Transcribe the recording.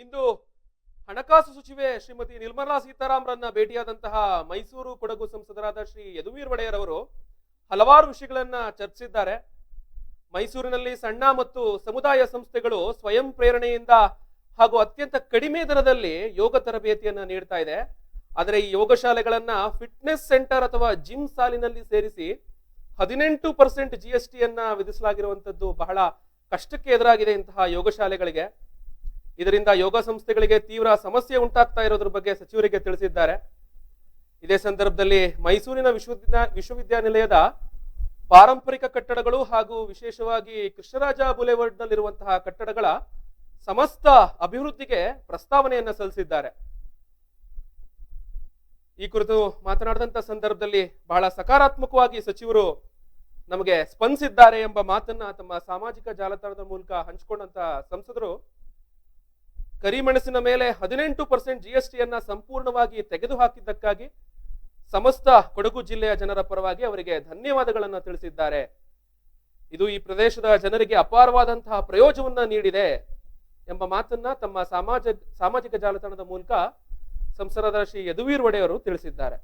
ಇಂದು ಹಣಕಾಸು ಸಚಿವೆ ಶ್ರೀಮತಿ ನಿರ್ಮಲಾ ಸೀತಾರಾಮರನ್ನ ಭೇಟಿಯಾದಂತಹ ಮೈಸೂರು ಕೊಡಗು ಸಂಸದರಾದ ಶ್ರೀ ಯದುವೀರ್ ಒಡೆಯರ್ ಅವರು ಹಲವಾರು ವಿಷಯಗಳನ್ನ ಚರ್ಚಿಸಿದ್ದಾರೆ. ಮೈಸೂರಿನಲ್ಲಿ ಸಣ್ಣ ಮತ್ತು ಸಮುದಾಯ ಸಂಸ್ಥೆಗಳು ಸ್ವಯಂ ಪ್ರೇರಣೆಯಿಂದ ಹಾಗೂ ಅತ್ಯಂತ ಕಡಿಮೆ ದರದಲ್ಲಿ ಯೋಗ ತರಬೇತಿಯನ್ನ ನೀಡ್ತಾ ಇದೆ. ಆದರೆ ಈ ಯೋಗ ಶಾಲೆಗಳನ್ನ ಫಿಟ್ನೆಸ್ ಸೆಂಟರ್ ಅಥವಾ ಜಿಮ್ ಸಾಲಿನಲ್ಲಿ ಸೇರಿಸಿ ಹದಿನೆಂಟು ಪರ್ಸೆಂಟ್ ಜಿ ಎಸ್ ಟಿಯನ್ನ ವಿಧಿಸಲಾಗಿರುವಂತದ್ದು ಬಹಳ ಕಷ್ಟಕ್ಕೆ ಎದುರಾಗಿದೆ ಇಂತಹ ಯೋಗ ಶಾಲೆಗಳಿಗೆ. ಇದರಿಂದ ಯೋಗ ಸಂಸ್ಥೆಗಳಿಗೆ ತೀವ್ರ ಸಮಸ್ಯೆ ಉಂಟಾಗ್ತಾ ಇರೋದ್ರ ಬಗ್ಗೆ ಸಚಿವರಿಗೆ ತಿಳಿಸಿದ್ದಾರೆ. ಇದೇ ಸಂದರ್ಭದಲ್ಲಿ ಮೈಸೂರಿನ ವಿಶ್ವವಿದ್ಯಾ, ವಿಶ್ವವಿದ್ಯಾನಿಲಯದ ಪಾರಂಪರಿಕ ಕಟ್ಟಡಗಳು ಹಾಗೂ ವಿಶೇಷವಾಗಿ ಕೃಷ್ಣರಾಜ ಬುಲೆವರ್ಡ್ ನಲ್ಲಿರುವಂತಹ ಕಟ್ಟಡಗಳ ಸಮಸ್ತ ಅಭಿವೃದ್ಧಿಗೆ ಪ್ರಸ್ತಾವನೆಯನ್ನ ಸಲ್ಲಿಸಿದ್ದಾರೆ. ಈ ಕುರಿತು ಮಾತನಾಡಿದಂತ ಸಂದರ್ಭದಲ್ಲಿ ಬಹಳ ಸಕಾರಾತ್ಮಕವಾಗಿ ಸಚಿವರು ನಮಗೆ ಸ್ಪಂದಿಸಿದ್ದಾರೆ ಎಂಬ ಮಾತನ್ನ ತಮ್ಮ ಸಾಮಾಜಿಕ ಜಾಲತಾಣದ ಮೂಲಕ ಹಂಚಿಕೊಂಡಂತ ಸಂಸದರು ಕರಿಮೆಣಸಿನ ಮೇಲೆ ಹದಿನೆಂಟು ಪರ್ಸೆಂಟ್ ಜಿ ಎಸ್ ಟಿಯನ್ನು ಸಂಪೂರ್ಣವಾಗಿ ತೆಗೆದುಹಾಕಿದ್ದಕ್ಕಾಗಿ ಸಮಸ್ತ ಕೊಡಗು ಜಿಲ್ಲೆಯ ಜನರ ಪರವಾಗಿ ಅವರಿಗೆ ಧನ್ಯವಾದಗಳನ್ನು ತಿಳಿಸಿದ್ದಾರೆ. ಇದು ಈ ಪ್ರದೇಶದ ಜನರಿಗೆ ಅಪಾರವಾದಂತಹ ಪ್ರಯೋಜನವನ್ನ ನೀಡಿದೆ ಎಂಬ ಮಾತನ್ನ ತಮ್ಮ ಸಮಾಜ, ಸಾಮಾಜಿಕ ಜಾಲತಾಣದ ಮೂಲಕ ಸಂಸದ ಶ್ರೀ ಯದುವೀರ್ ಒಡೆಯವರು ತಿಳಿಸಿದ್ದಾರೆ.